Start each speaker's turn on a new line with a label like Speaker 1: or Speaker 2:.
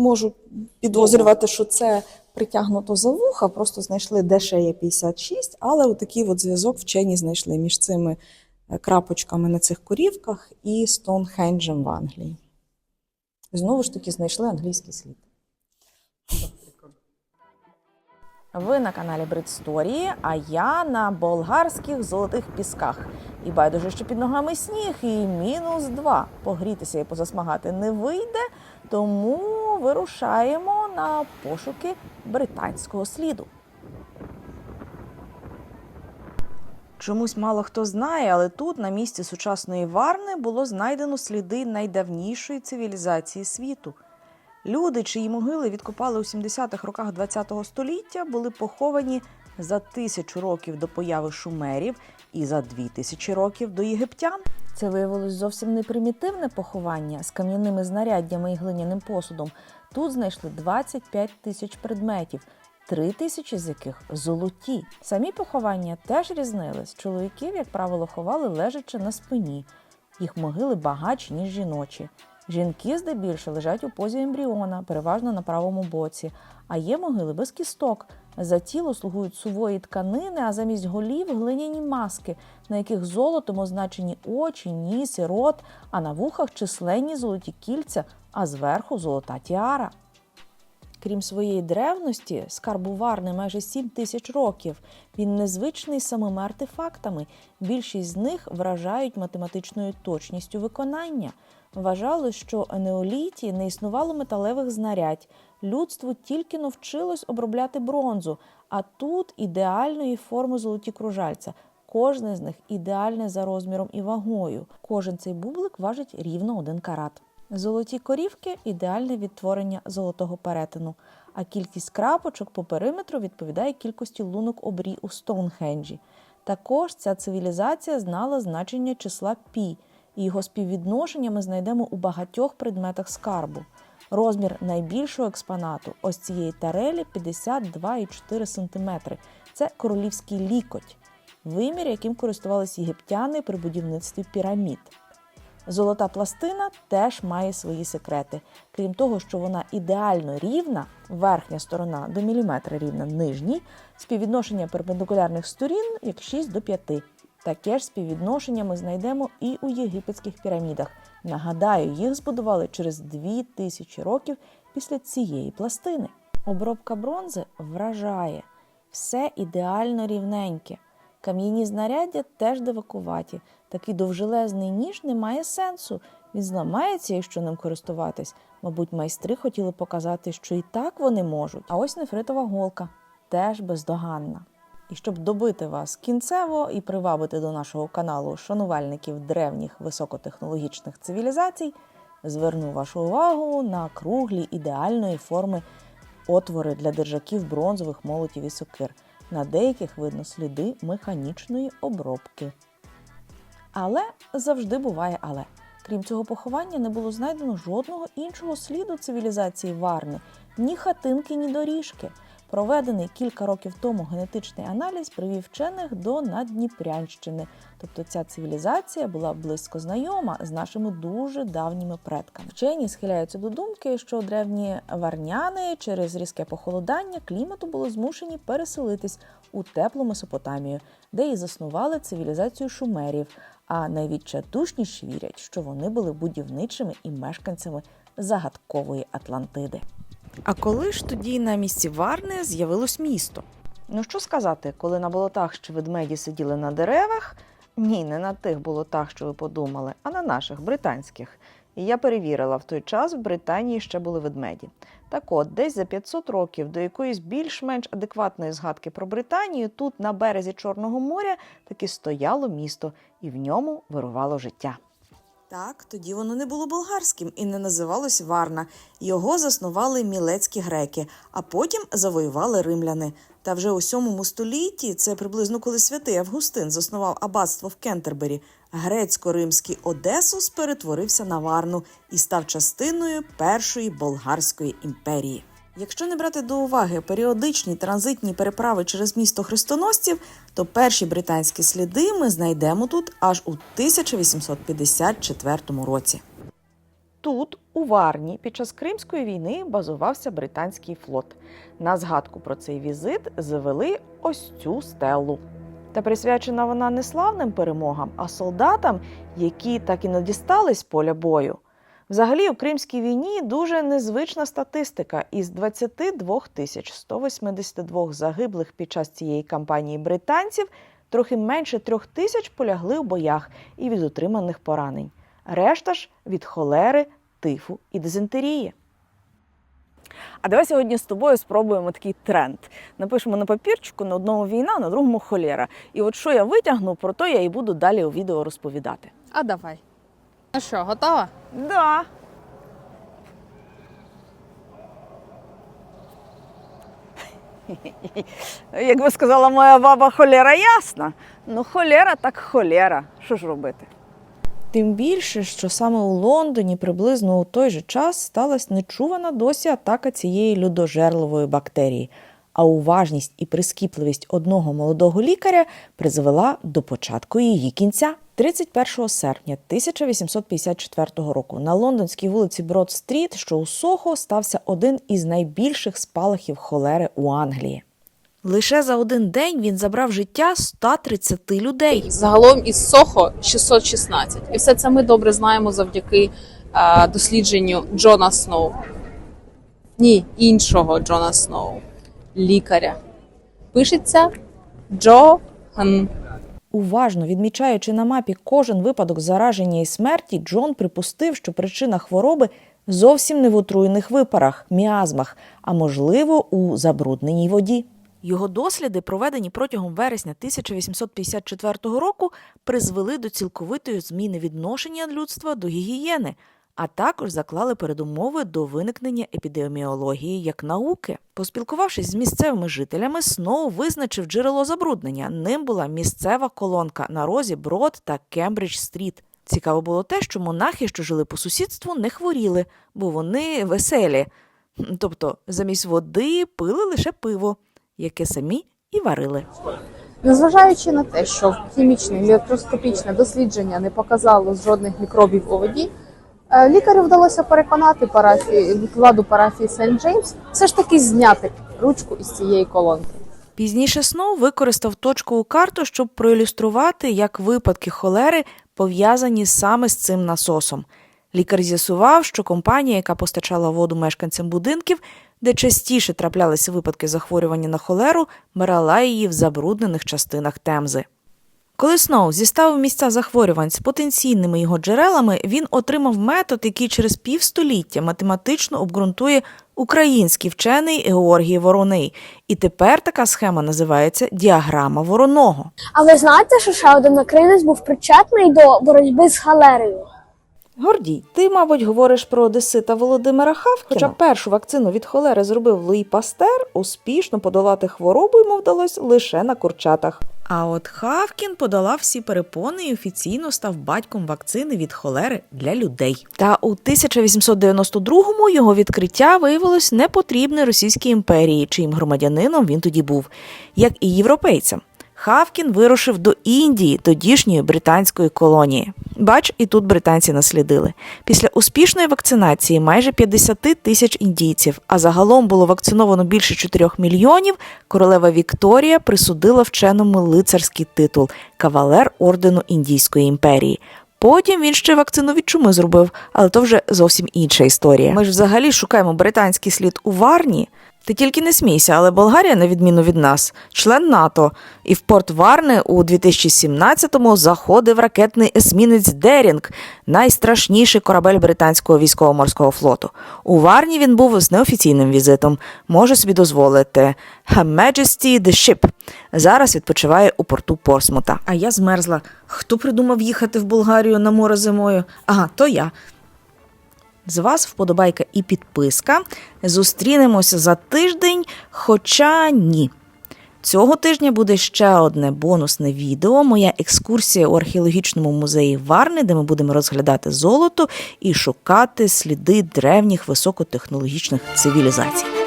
Speaker 1: можу підозрювати, що це притягнуто за вуха, просто знайшли, де ще є 56, але отакий от зв'язок вчені знайшли між цими е, крапочками на цих корівках і Стоунхенджем в Англії. Знову ж таки, знайшли англійський слід.
Speaker 2: Ви на каналі Бритсторії, а я на болгарських золотих пісках. І байдуже, що під ногами сніг, і мінус два. Погрітися і позасмагати не вийде, тому вирушаємо на пошуки британського сліду. Чомусь мало хто знає, але тут, на місці сучасної Варни, було знайдено сліди найдавнішої цивілізації світу. Люди, чиї могили відкопали у 70-х роках ХХ століття, були поховані за тисячу років до появи шумерів і за дві тисячі років до єгиптян. Це виявилось зовсім не примітивне поховання з кам'яними знаряддями і глиняним посудом. Тут знайшли 25 тисяч предметів, три тисячі з яких золоті. Самі поховання теж різнились. Чоловіків, як правило, ховали лежачи на спині. Їх могили багатші, ніж жіночі. Жінки здебільшого лежать у позі ембріона, переважно на правому боці, а є могили без кісток. За тіло слугують сувої тканини, а замість голів глиняні маски, на яких золотом означені очі, ніс і рот, а на вухах численні золоті кільця, а зверху золота тіара. Крім своєї древності, скарбу Варни майже 7 тисяч років. Він незвичний самими артефактами. Більшість з них вражають математичною точністю виконання. Вважалось, що у неоліті не існувало металевих знарядь. Людство тільки навчилось обробляти бронзу, а тут ідеальної форми золоті кружальця. Кожне з них ідеальне за розміром і вагою. Кожен цей бублик важить рівно один карат. Золоті корівки ідеальне відтворення золотого перетину, а кількість крапочок по периметру відповідає кількості лунок обрій у Стоунхенджі. Також ця цивілізація знала значення числа пі, і його співвідношення ми знайдемо у багатьох предметах скарбу. Розмір найбільшого експонату ось цієї тарелі 52,4 см. Це королівський лікоть, вимір, яким користувалися єгиптяни при будівництві пірамід. Золота пластина теж має свої секрети. Крім того, що вона ідеально рівна, верхня сторона до міліметра рівна нижній, співвідношення перпендикулярних сторін як 6 до 5. Таке ж співвідношення ми знайдемо і у єгипетських пірамідах. Нагадаю, їх збудували через 2000 років після цієї пластини. Обробка бронзи вражає все ідеально рівненьке. Кам'яні знаряддя теж дивакуваті. Такий довжелезний ніж не має сенсу. Він зламається, якщо ним користуватись. Мабуть, майстри хотіли показати, що і так вони можуть. А ось нефритова голка теж бездоганна. І щоб добити вас кінцево і привабити до нашого каналу шанувальників древніх високотехнологічних цивілізацій, зверну вашу увагу на круглі ідеальної форми отвори для держаків бронзових молотів і сокир. На деяких видно сліди механічної обробки. Але завжди буває але. Крім цього поховання, не було знайдено жодного іншого сліду цивілізації Варни, ні хатинки, ні доріжки. Проведений кілька років тому генетичний аналіз привів вчених до Наддніпрянщини. Тобто ця цивілізація була близько знайома з нашими дуже давніми предками. Вчені схиляються до думки, що древні варняни через різке похолодання клімату були змушені переселитись у теплу Месопотамію, де і заснували цивілізацію шумерів. А найвідчайдушніші вірять, що вони були будівничими і мешканцями загадкової Атлантиди. А коли ж тоді на місці Варни з'явилось місто? Ну що сказати, коли на болотах ще ведмеді сиділи на деревах? Ні, не на тих болотах, що ви подумали, а на наших британських. І я перевірила, в той час в Британії ще були ведмеді. Так от, десь за 500 років до якоїсь більш-менш адекватної згадки про Британію, тут на березі Чорного моря таки стояло місто, і в ньому вирувало життя.
Speaker 1: Так, тоді воно не було болгарським і не називалось Варна. Його заснували мілецькі греки, а потім завоювали римляни. Та вже у сьомому столітті, це приблизно коли святий Августин заснував аббатство в Кентербері, грецько-римський Одесус перетворився на Варну і став частиною першої болгарської імперії. Якщо не брати до уваги періодичні транзитні переправи через місто хрестоносців, то перші британські сліди ми знайдемо тут аж у 1854 році.
Speaker 2: Тут, у Варні, під час Кримської війни базувався британський флот. На згадку про цей візит завели ось цю стелу. Та присвячена вона не славним перемогам, а солдатам, які так і не дістались поля бою. Взагалі, у Кримській війні дуже незвична статистика. Із 22 тисяч 182 загиблих під час цієї кампанії британців трохи менше трьох тисяч полягли у боях і від отриманих поранень. Решта ж від холери, тифу і дизентерії. А давай сьогодні з тобою спробуємо такий тренд. Напишемо на папірчику на одному війна, на другому холера. І от що я витягну, про то я і буду далі у відео розповідати.
Speaker 3: А давай. Ну що, готова?
Speaker 2: Да. Як би сказала моя баба, холера ясна. Ну, холера так холера. Що ж робити? Тим більше, що саме у Лондоні приблизно у той же час сталася нечувана досі атака цієї людожерливої бактерії. А уважність і прискіпливість одного молодого лікаря призвела до початку її кінця. 31 серпня 1854 року на лондонській вулиці Брод-стріт, що у Сохо, стався один із найбільших спалахів холери у Англії. Лише за один день він забрав життя 130 людей.
Speaker 3: Загалом із Сохо 616. І все це ми добре знаємо завдяки е, дослідженню Джона Сноу. Ні, іншого Джона Сноу, лікаря. Пишеться Джохан.
Speaker 2: Уважно відмічаючи на мапі кожен випадок зараження і смерті, Джон припустив, що причина хвороби зовсім не в отруєних випарах, міазмах, а можливо у забрудненій воді. Його досліди, проведені протягом вересня 1854 року, призвели до цілковитої зміни відношення людства до гігієни, а також заклали передумови до виникнення епідеміології як науки. Поспілкувавшись з місцевими жителями, Сноу визначив джерело забруднення. Ним була місцева колонка на розі Брод та Кембридж-стріт. Цікаво було те, що монахи, що жили по сусідству, не хворіли, бо вони веселі. Тобто, замість води пили лише пиво, яке самі і варили.
Speaker 3: Незважаючи на те, що хімічне мікроскопічне дослідження не показало жодних мікробів у воді, лікарю вдалося переконати парафії владу парафії Сент Джеймс все ж таки зняти ручку із цієї колонки.
Speaker 2: Пізніше Сноу використав точкову карту, щоб проілюструвати, як випадки холери пов'язані саме з цим насосом. Лікар з'ясував, що компанія, яка постачала воду мешканцям будинків, де частіше траплялися випадки захворювання на холеру, брала її в забруднених частинах Темзи. Коли Сноу зіставив місця захворювань з потенційними його джерелами, він отримав метод, який через півстоліття математично обґрунтує український вчений Георгій Вороний. І тепер така схема називається діаграма вороного.
Speaker 4: А ви знаєте, що ще один українець був причетний до боротьби з халерею?
Speaker 2: Гордій, ти, мабуть, говориш про Одесита Володимира Хавкіна. Хоча першу вакцину від холери зробив Луї Пастер, успішно подолати хворобу йому вдалося лише на курчатах. А от Хавкін подолав всі перепони і офіційно став батьком вакцини від холери для людей. Та у 1892-му його відкриття виявилось непотрібне Російській імперії, чиїм громадянином він тоді був, як і європейцям. Хавкін вирушив до Індії, тодішньої британської колонії. Бач, і тут британці наслідили. Після успішної вакцинації майже 50 тисяч індійців, а загалом було вакциновано більше 4 мільйонів. Королева Вікторія присудила вченому лицарський титул кавалер ордену Індійської імперії. Потім він ще вакцину від чуми зробив, але то вже зовсім інша історія. Ми ж взагалі шукаємо британський слід у Варні. Ти тільки не смійся, але Болгарія, на відміну від нас, член НАТО. І в порт Варни у 2017-му заходив ракетний есмінець Дерінг, найстрашніший корабель британського військово-морського флоту. У Варні він був з неофіційним візитом. Може собі дозволити. Her Majesty the Ship. Зараз відпочиває у порту Порсмута. А я змерзла. Хто придумав їхати в Болгарію на море зимою? Ага, то я. З вас вподобайка і підписка. Зустрінемося за тиждень, хоча ні. Цього тижня буде ще одне бонусне відео. Моя екскурсія у археологічному музеї Варни, де ми будемо розглядати золото і шукати сліди древніх високотехнологічних цивілізацій.